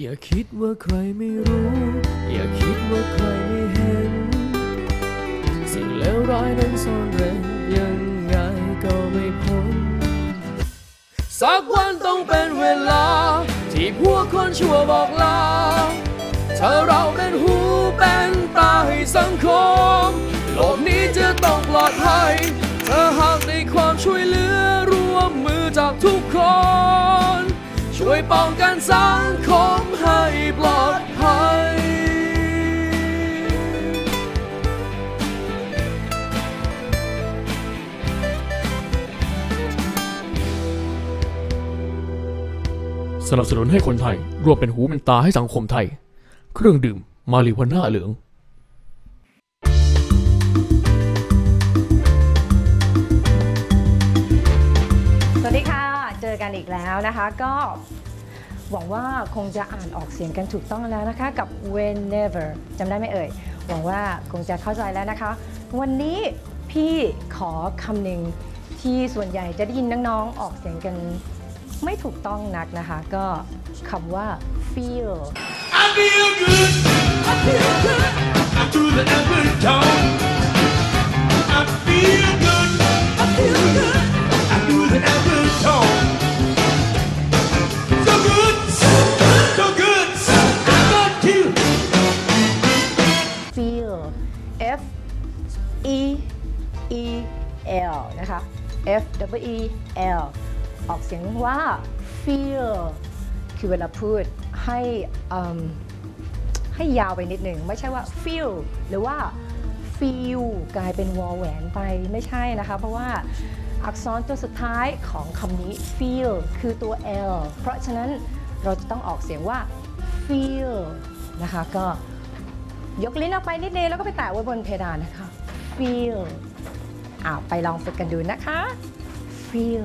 อย่าคิดว่าใครไม่รู้ อย่าคิดว่าใครไม่เห็น สิ่งเลวร้ายนั้นซ่อนเร้นยังไงก็ไม่พ้น สักวันต้องเป็นเวลา ที่พวกคนชั่วบอกลาถ้าเราเป็นหูเป็นตาให้สังคม โลกนี้จะต้องปลอดภัยถ้าหากในความช่วยเหลือร่วมมือจากทุกคน ช่วยป้องกันสังคม ปลอดภัย สนับสนุนให้คนไทยรวมเป็นหูเป็นตาให้สังคมไทย เครื่องดื่มมาริวาน่าเหลืองสวัสดีค่ะ เจอกันอีกแล้วนะคะ ก็ หวังว่าคงจะอ่านออกเสียงกันถูกต้องแล้วนะคะ กับ whenever จำได้ไหมเอ่ย หวังว่าคงจะเข้าใจแล้วนะคะ วันนี้พี่ขอคำหนึ่งที่ส่วนใหญ่จะได้ยินน้องๆออกเสียงกันไม่ถูกต้องนักนะคะ ก็คำว่า feel I feel good. I feel good. I'm through the effort tone. E E L นะคะ F W E L ออกเสียงว่า feel คือเวลาพูดให้ให้ยาวไปนิดหนึ่ง ไม่ใช่ว่า feel หรือว่า feel กลายเป็นวอลแหวนไปไม่ใช่นะคะ เพราะว่าอักษรตัวสุดท้ายของคำนี้ feel คือตัว L เพราะฉะนั้นเราจะต้องออกเสียงว่า feel นะคะ ก็ยกลิ้นออกไปนิดนึงแล้วก็ไปแตะไว้บนเพดานนะคะ feel อ่าไปลองฝึกกันดูนะคะ feel